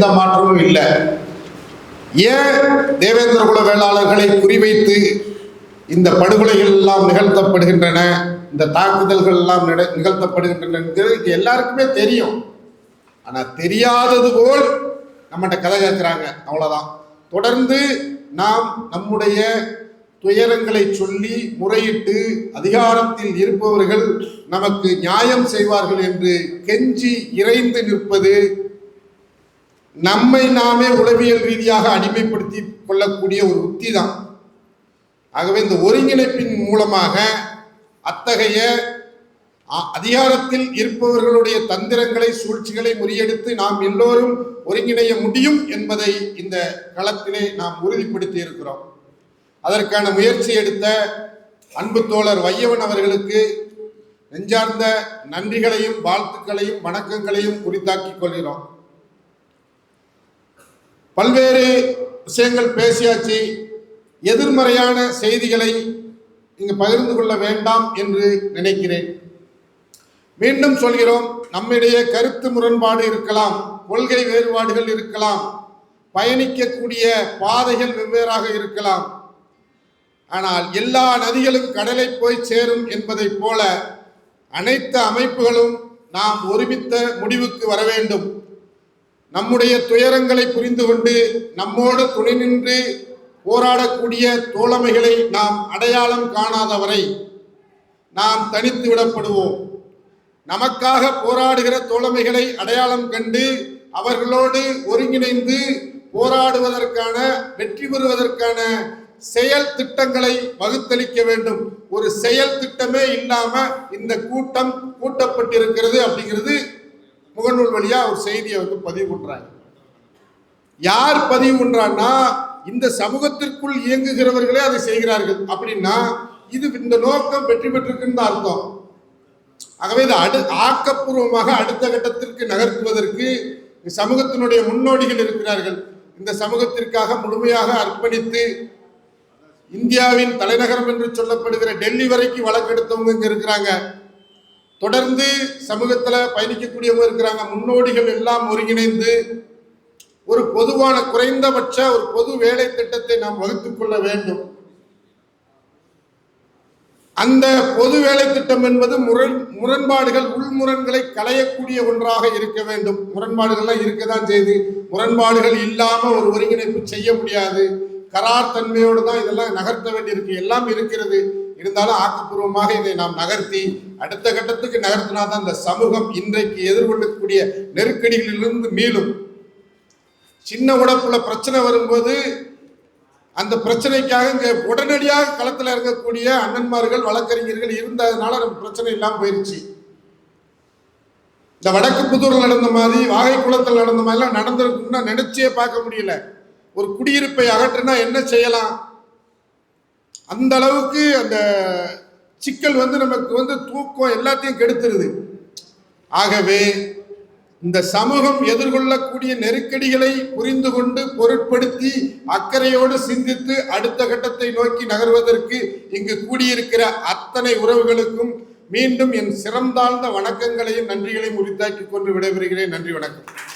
எந்த மாற்றமும் இல்லை. ஏன் தேவேந்திர குல வேளாளர்களை குறிவைத்து இந்த படுகொலைகள் எல்லாம் நிகழ்த்தப்படுகின்றன இந்த தாக்குதல்கள் எல்லாம் நிகழ்த்தப்படுகின்றன எல்லாருக்குமே தெரியும். ஆனா தெரியாதது போல் நம்மகிட்ட கதை கேட்கிறாங்க அவ்வளவுதான். தொடர்ந்து நாம் நம்முடைய துயரங்களை சொல்லி முறையிட்டு அதிகாரத்தில் இருப்பவர்கள் நமக்கு நியாயம் செய்வார்கள் என்று கெஞ்சி இறைந்து நிற்பது நம்மை நாமே உளவியல் ரீதியாக அடிமைப்படுத்தி கொள்ளக்கூடிய ஒரு உத்தி தான் ஆகவே இந்த ஒருங்கிணைப்பின் மூலமாக அத்தகைய அதிகாரத்தில் இருப்பவர்களுடைய தந்திரங்களை சூழ்ச்சிகளை முறியடித்து நாம் எல்லோரும் ஒருங்கிணைய முடியும் என்பதை இந்த களத்திலே நாம் உறுதிப்படுத்தி இருக்கிறோம். அதற்கான முயற்சி எடுத்த அன்பு தோழர் வையவன் அவர்களுக்கு நெஞ்சார்ந்த நன்றிகளையும் வாழ்த்துக்களையும் வணக்கங்களையும் குறித்தாக்கிக் கொள்கிறோம். பல்வேறு விஷயங்கள் பேசியாச்சு. எதிர்மறையான செய்திகளை இங்கு பகிர்ந்து கொள்ள வேண்டாம் என்று நினைக்கிறேன். மீண்டும் சொல்கிறோம் நம்மிடையே கருத்து முரண்பாடு இருக்கலாம் கொள்கை வேறுபாடுகள் இருக்கலாம் பயணிக்கக்கூடிய பாதைகள் வெவ்வேறாக இருக்கலாம். ஆனால் எல்லா நதிகளும் கடலை போய் சேரும் என்பதைப் போல அனைத்து அமைப்புகளும் நாம் ஒருமித்த முடிவுக்கு வர வேண்டும். நம்முடைய துயரங்களை புரிந்து கொண்டு நம்மோடு துணை நின்று போராடக்கூடிய தோழமைகளை நாம் அடையாளம் காணாதவரை நாம் தனித்து விடப்படுவோம். நமக்காக போராடுகிற தோழமைகளை அடையாளம் கண்டு அவர்களோடு ஒருங்கிணைந்து போராடுவதற்கான வெற்றி பெறுவதற்கான செயல் திட்டங்களை வகுத்தளிக்க வேண்டும். ஒரு செயல் திட்டமே இல்லாம இந்த கூட்டம் கூட்டப்பட்டிருக்கிறது அப்படிங்கிறது முகநூல் வழியாக ஒரு செய்தியை வந்து பதிவு பண்ணுறாங்க யார் பதிவு பண்ணுறான்னா இந்த சமூகத்திற்குள் இயங்குகிறவர்களே அதை செய்கிறார்கள். அப்படின்னா இது இந்த நோக்கம் வெற்றி பெற்றிருக்குன்னு தான் அர்த்தம். ஆகவே இது அடு ஆக்கப்பூர்வமாக அடுத்த கட்டத்திற்கு நகர்த்துவதற்கு சமூகத்தினுடைய முன்னோடிகள் இருக்கிறார்கள். இந்த சமூகத்திற்காக முழுமையாக அர்ப்பணித்து இந்தியாவின் தலைநகரம் என்று சொல்லப்படுகிற டெல்லி வரைக்கும் வழக்கெடுத்தவங்க இங்கே இருக்கிறாங்க. தொடர்ந்து சமூகத்தில் பயணிக்கக்கூடியவங்க இருக்கிறாங்க. முன்னோடிகள் எல்லாம் ஒருங்கிணைந்து ஒரு பொதுவான குறைந்தபட்ச ஒரு பொது வேலை திட்டத்தை நாம் வகுத்துக் கொள்ள வேண்டும். அந்த பொது வேலை திட்டம் என்பது முரண் முரண்பாடுகள் உள்முரண்களை களையக்கூடிய ஒன்றாக இருக்க வேண்டும். முரண்பாடுகள்லாம் இருக்க தான் செய்து முரண்பாடுகள் இல்லாம ஒரு ஒருங்கிணைப்பு செய்ய முடியாது. கரார் தன்மையோடு தான் இதெல்லாம் நகர்த்த வேண்டியிருக்கு. எல்லாம் இருக்கிறது. இருந்தாலும் ஆக்கப்பூர்வமாக இதை நாம் நகர்த்தி அடுத்த கட்டத்துக்கு நகர்த்தினா தான் இந்த சமூகம் இன்றைக்கு எதிர்கொள்ளக்கூடிய நெருக்கடிகளிலிருந்து மீளும். சின்ன உடப்புல பிரச்சனை வரும்போது அந்த பிரச்சனைக்காக இங்கே உடனடியாக களத்தில் இருக்கக்கூடிய அண்ணன்மார்கள் வழக்கறிஞர்கள் இருந்ததுனால நம்ம பிரச்சனை இல்லாமல் போயிடுச்சு இந்த வடக்கு புதூரில் நடந்த மாதிரி வாகை குளத்தில் நடந்த மாதிரிலாம் நடந்திருக்குன்னா நினைச்சே பார்க்க முடியல. ஒரு குடியிருப்பை அகற்றினா என்ன செய்யலாம்? அந்த அளவுக்கு அந்த சிக்கல் வந்து நமக்கு வந்து தூக்கம் எல்லாத்தையும் கெடுத்துருது. ஆகவே இந்த சமூகம் எதிர்கொள்ளக்கூடிய நெருக்கடிகளை புரிந்து கொண்டு பொருட்படுத்தி அக்கறையோடு சிந்தித்து அடுத்த கட்டத்தை நோக்கி நகர்வதற்கு இங்கு கூடியிருக்கிற அத்தனை உறவுகளுக்கும் மீண்டும் என் சிறந்தாழ்ந்த வணக்கங்களையும் நன்றிகளையும் உரித்தாக்கி கொண்டு விடைபெறுகிறேன். நன்றி வணக்கம்.